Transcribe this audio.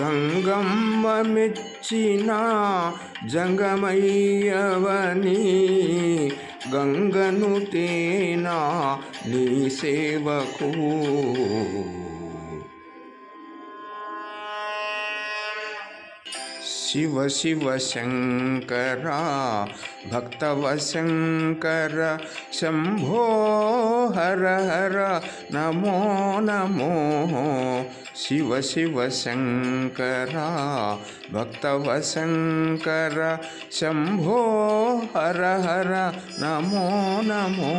గంగమ్మ మెచ్చిన జంగమయ్యవని గంగను తేనా నీ సేవకు. శివ శివ శంకర భక్తవ శంకర శంభో హర హర నమో నమో శివ శివ శంకర భక్తవ శంకర శంభో హర హర నమో నమో